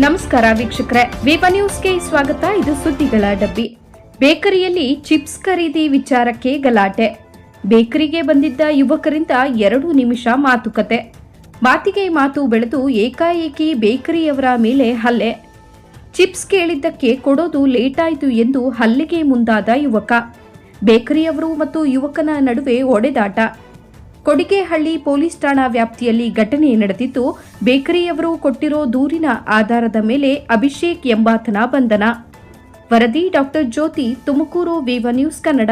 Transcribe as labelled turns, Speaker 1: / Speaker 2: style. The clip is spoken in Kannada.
Speaker 1: ನಮಸ್ಕಾರ ವೀಕ್ಷಕರೇ. ವಿವ ನ್ಯೂಸ್ಗೆ ಸ್ವಾಗತ. ಇದು ಸುದ್ದಿಗಳ ಡಬ್ಬಿ. ಬೇಕರಿಯಲ್ಲಿ ಚಿಪ್ಸ್ ಖರೀದಿ ವಿಚಾರಕ್ಕೆ ಗಲಾಟೆ. ಬೇಕರಿಗೆ ಬಂದಿದ್ದ ಯುವಕರಿಂದ ಎರಡು ನಿಮಿಷ ಮಾತುಕತೆ. ಮಾತಿಗೆ ಮಾತು ಬೆಳೆದು ಏಕಾಏಕಿ ಬೇಕರಿಯವರ ಮೇಲೆ ಹಲ್ಲೆ. ಚಿಪ್ಸ್ ಕೇಳಿದ್ದಕ್ಕೆ ಕೊಡೋದು ಲೇಟಾಯಿತು ಎಂದು ಹಲ್ಲೆಗೆ ಮುಂದಾದ ಯುವಕ. ಬೇಕರಿಯವರು ಮತ್ತು ಯುವಕನ ನಡುವೆ ಒಡೆದಾಟ ಕೊಡಿಗೆಹಳ್ಳಿ ಪೊಲೀಸ್ ಠಾಣಾ ವ್ಯಾಪ್ತಿಯಲ್ಲಿ ಘಟನೆ ನಡೆದಿದ್ದು, ಬೇಕರಿಯವರು ಕೊಟ್ಟಿರೋ ದೂರಿನ ಆಧಾರದ ಮೇಲೆ ಅಭಿಷೇಕ್ ಎಂಬಾತನ ಬಂಧನ. ವರದಿ ಡಾಕ್ಟರ್ ಜ್ಯೋತಿ ತುಮಕೂರು ವಿವ ನ್ಯೂಸ್ ಕನ್ನಡ.